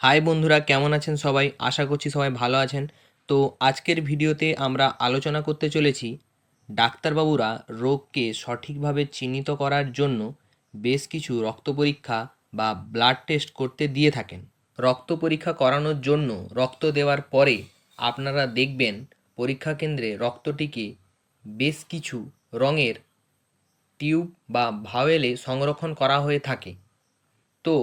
High বন্ধুরা, কেমন আছেন সবাই? আশা করছি সবাই ভালো আছেন। তো আজকের ভিডিওতে আমরা আলোচনা করতে চলেছি ডাক্তারবাবুরা রোগকে সঠিকভাবে চিহ্নিত করার জন্য বেশ কিছু রক্ত পরীক্ষা বা ব্লাড টেস্ট করতে দিয়ে থাকেন। রক্ত পরীক্ষা করানোর জন্য রক্ত দেওয়ার পরে আপনারা দেখবেন পরীক্ষা কেন্দ্রে রক্তটিকে বেশ কিছু রঙের টিউব বা ভাওয়েলে সংরক্ষণ করা হয়ে থাকে। তো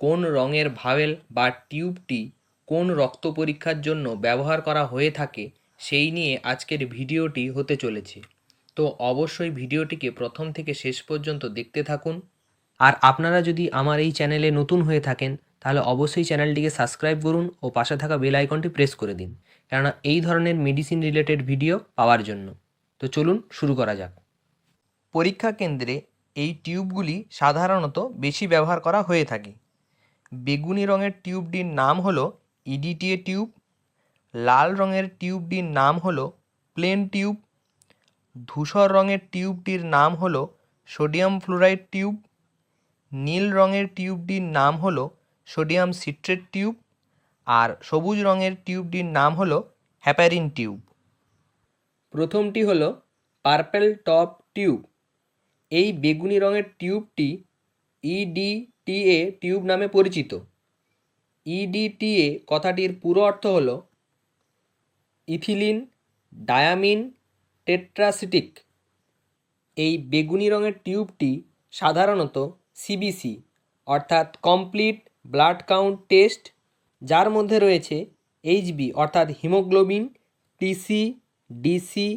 কোন রঙের ভাওয়েল বা টিউবটি কোন রক্ত পরীক্ষার জন্য ব্যবহার করা হয়ে থাকে সেই নিয়ে আজকের ভিডিওটি হতে চলেছে। তো অবশ্যই ভিডিওটিকে প্রথম থেকে শেষ পর্যন্ত দেখতে থাকুন। আর আপনারা যদি আমার এই চ্যানেলে নতুন হয়ে থাকেন, তাহলে অবশ্যই চ্যানেলটিকে সাবস্ক্রাইব করুন ও পাশে থাকা বেল আইকনটি প্রেস করে দিন, কেননা এই ধরনের মেডিসিন রিলেটেড ভিডিও পাওয়ার জন্য। তো চলুন শুরু করা যাক। পরীক্ষা কেন্দ্রে এই টিউবগুলি সাধারণত বেশি ব্যবহার করা হয়ে থাকে। বেগুনি রঙের টিউবটির নাম হলো ইডিটিএ টিউব, লাল রঙের টিউবটির নাম হলো প্লেন টিউব, ধূসর রঙের টিউবটির নাম হলো সোডিয়াম ফ্লোরাইড টিউব, নীল রঙের টিউবটির নাম হলো সোডিয়াম সিট্রেট টিউব, আর সবুজ রঙের টিউবটির নাম হলো হ্যাপারিন টিউব। প্রথমটি হলো পার্পেল টপ টিউব। এই বেগুনি রঙের টিউবটি ইডিটিএ টিউব নামে পরিচিত। ইডিটিএ কথাটির পুরো অর্থ হল ইথিলিন, ডায়ামিন, টেট্রাসিটিক। এই বেগুনি রঙের টিউবটি সাধারণত সিবিসি অর্থাৎ কমপ্লিট ব্লাড কাউন্ট টেস্ট, যার মধ্যে রয়েছে এইচবি অর্থাৎ haemoglobin TC DC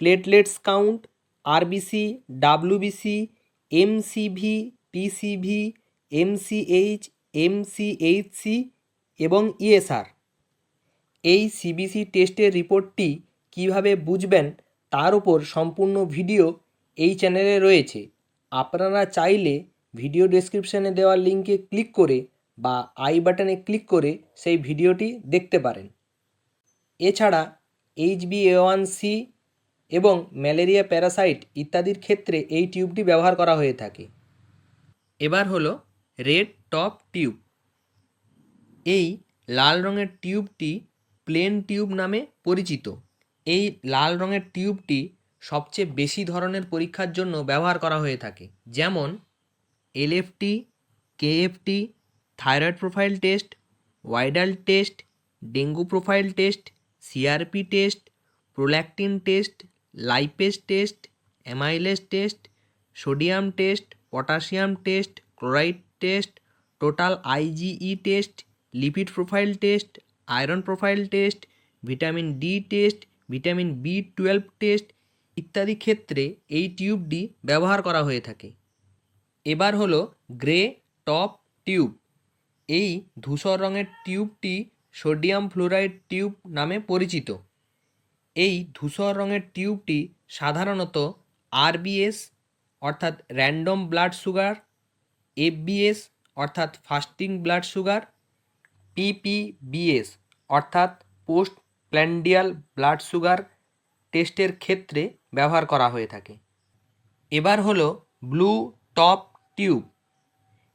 platelets count RBC WBC MCV PCV MCH MCHC এবং ইএসআর এই সিবিসি টেস্টের রিপোর্টটি কীভাবে বুঝবেন তার উপর সম্পূর্ণ ভিডিও এই চ্যানেলে রয়েছে। আপনারা চাইলে ভিডিও ডেসক্রিপশানে দেওয়া লিঙ্কে ক্লিক করে বা আই বাটনে ক্লিক করে সেই ভিডিওটি দেখতে পারেন। এছাড়া এইচবি এ ওয়ান সি এবং ম্যালেরিয়া প্যারাসাইট ইত্যাদির ক্ষেত্রে এই টিউবটি ব্যবহার করা হয়ে থাকে। এবার হলো রেড টপ টিউব। এই লাল রঙের টিউবটি প্লেন টিউব নামে পরিচিত। এই লাল রঙের টিউবটি সবচেয়ে বেশি ধরনের পরীক্ষার জন্য ব্যবহার করা হয়ে থাকে। যেমন, LFT, KFT, thyroid profile test, Widal test, dengue profile test, CRP test, prolactin test lipase test amylase test, sodium test, potassium test, chloride test, total IgE test, lipid profile test, iron profile test, vitamin D test, vitamin B twelve test ইত্যাদি ক্ষেত্রে এই টিউবটি ব্যবহার করা হয়ে থাকে। এবার হলো grey top tube. এই ধূসর রঙের টিউবটি সোডিয়াম ফ্লোরাইড টিউব নামে পরিচিত। এই ধূসর রঙের টিউবটি সাধারণত আরবিএস অর্থাৎ র্যান্ডম ব্লাড সুগার এফবিএস অর্থাৎ ফাস্টিং ব্লাড সুগার পিপিবিএস অর্থাৎ পোস্ট প্ল্যান্ডিয়াল ব্লাড সুগার টেস্টের ক্ষেত্রে ব্যবহার করা হয়ে থাকে। এবার হলো ব্লু টপ টিউব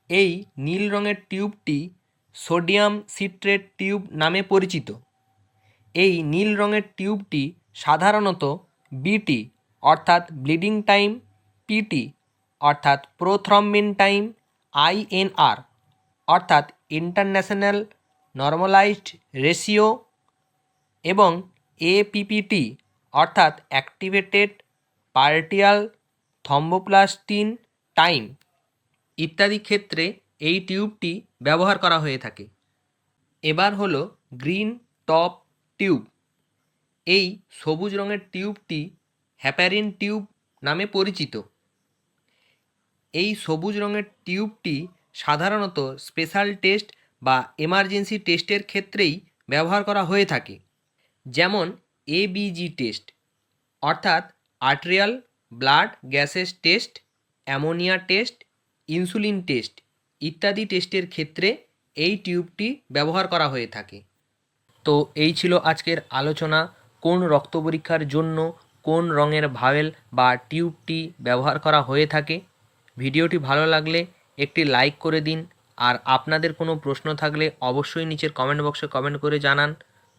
এই নীল রঙের টিউবটি সোডিয়াম সিট্রেট টিউব নামে পরিচিত। এই নীল রঙের টিউবটি সাধারণত বিটি অর্থাৎ ব্লিডিং টাইম পিটি অর্থাৎ প্রোথ্রম্বিন টাইম আইএনআর অর্থাৎ ইন্টারন্যাশনাল নর্মালাইজড রেশিও এবং এপিপিটি অর্থাৎ অ্যাক্টিভেটেড পার্টিয়াল থম্বোপ্লাস্টিন টাইম ইত্যাদি ক্ষেত্রে এই টিউবটি ব্যবহার করা হয়ে থাকে। এবার হলো গ্রিন টপ টিউব। এই সবুজ রঙের টিউবটি হ্যাপারিন টিউব নামে পরিচিত। এই সবুজ রঙের টিউবটি সাধারণত স্পেশাল টেস্ট বা এমার্জেন্সি টেস্টের ক্ষেত্রেই ব্যবহার করা হয়ে থাকে, যেমন এবিজি টেস্ট, অর্থাৎ arterial blood gases test, ammonia test, insulin test ইত্যাদি টেস্টের ক্ষেত্রে এই টিউবটি ব্যবহার করা হয়ে থাকে। তো এই ছিল আজকের আলোচনা, কোন রক্ত পরীক্ষার জন্য কোন রঙের ভাওয়েল বা টিউবটি ব্যবহার করা হয়ে থাকে। ভিডিওটি ভালো লাগলে একটি লাইক করে দিন। আর আপনাদের কোনো প্রশ্ন থাকলে অবশ্যই নিচের কমেন্ট বক্সে কমেন্ট করে জানান।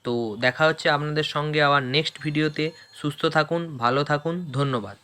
তো দেখা হচ্ছে আপনাদের সঙ্গে আবার নেক্সট ভিডিওতে সুস্থ থাকুন, ভালো থাকুন, ধন্যবাদ।